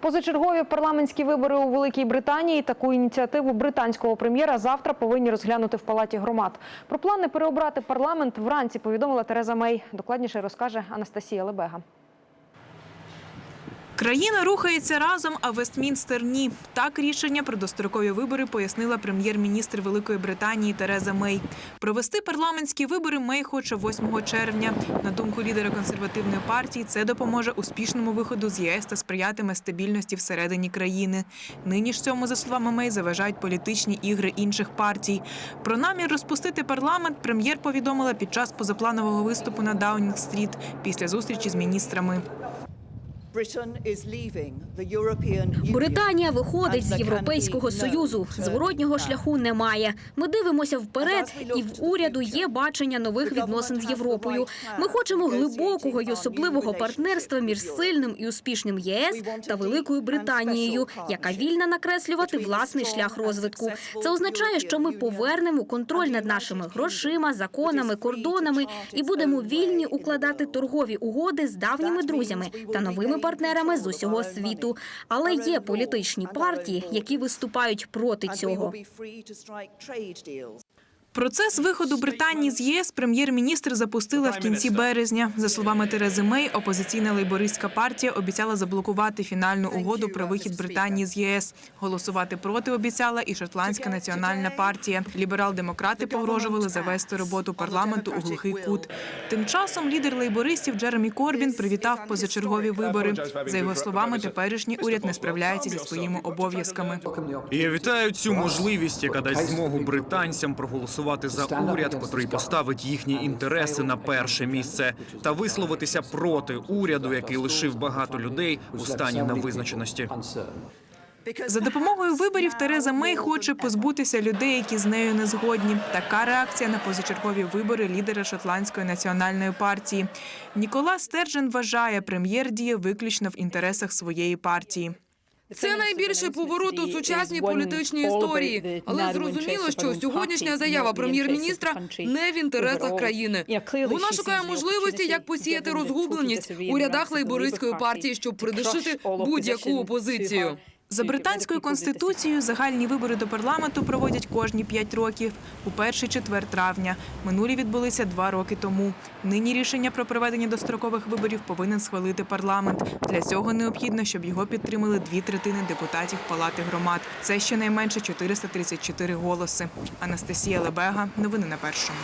Позачергові парламентські вибори у Великій Британії. Таку ініціативу британського прем'єра завтра повинні розглянути в палаті громад. Про плани переобрати парламент вранці повідомила Тереза Мей. Докладніше розкаже Анастасія Лебега. Країна рухається разом, а Вестмінстер – ні. Так рішення про дострокові вибори пояснила прем'єр-міністр Великої Британії Тереза Мей. Провести парламентські вибори Мей хоче 8 червня. На думку лідера консервативної партії, це допоможе успішному виходу з ЄС та сприятиме стабільності всередині країни. Нині ж цьому, за словами Мей, заважають політичні ігри інших партій. Про намір розпустити парламент прем'єр повідомила під час позапланового виступу на Даунінг-стріт після зустрічі з міністрами. Британія виходить з Європейського союзу. Зворотнього шляху немає. Ми дивимося вперед, і в уряду є бачення нових відносин з Європою. Ми хочемо глибокого і особливого партнерства між сильним і успішним ЄС та Великою Британією, яка вільна накреслювати власний шлях розвитку. Це означає, що ми повернемо контроль над нашими грошима, законами, кордонами і будемо вільні укладати торгові угоди з давніми друзями та новими партнерами з усього світу. Але є політичні партії, які виступають проти цього. Процес виходу Британії з ЄС прем'єр-міністр запустила в кінці березня. За словами Терези Мей, опозиційна лейбористська партія обіцяла заблокувати фінальну угоду про вихід Британії з єС. Голосувати проти обіцяла і шотландська національна партія. Ліберал-демократи погрожували завести роботу парламенту у глухий кут. Тим часом лідер лейбористів Джеремі Корбін привітав позачергові вибори. За його словами, теперішній уряд не справляється зі своїми обов'язками. Я вітаю цю можливість, яка дасть змогу британцям проголосувати за уряд, котрий поставить їхні інтереси на перше місце, та висловитися проти уряду, який лишив багато людей у стані невизначеності. За допомогою виборів Тереза Мей хоче позбутися людей, які з нею не згодні. Така реакція на позачергові вибори лідера шотландської національної партії. Нікола Стержен вважає, прем'єр діє виключно в інтересах своєї партії. Це найбільший поворот у сучасній політичній історії. Але зрозуміло, що сьогоднішня заява прем'єр-міністра не в інтересах країни. Вона шукає можливості, як посіяти розгубленість у рядах лейбористської партії, щоб придушити будь-яку опозицію. За британською конституцією загальні вибори до парламенту проводять кожні п'ять років у перший четвер травня. Минулі відбулися два роки тому. Нині рішення про проведення дострокових виборів повинен схвалити парламент. Для цього необхідно, щоб його підтримали дві третини депутатів Палати громад. Це щонайменше 434 голоси. Анастасія Лебега. Новини на першому.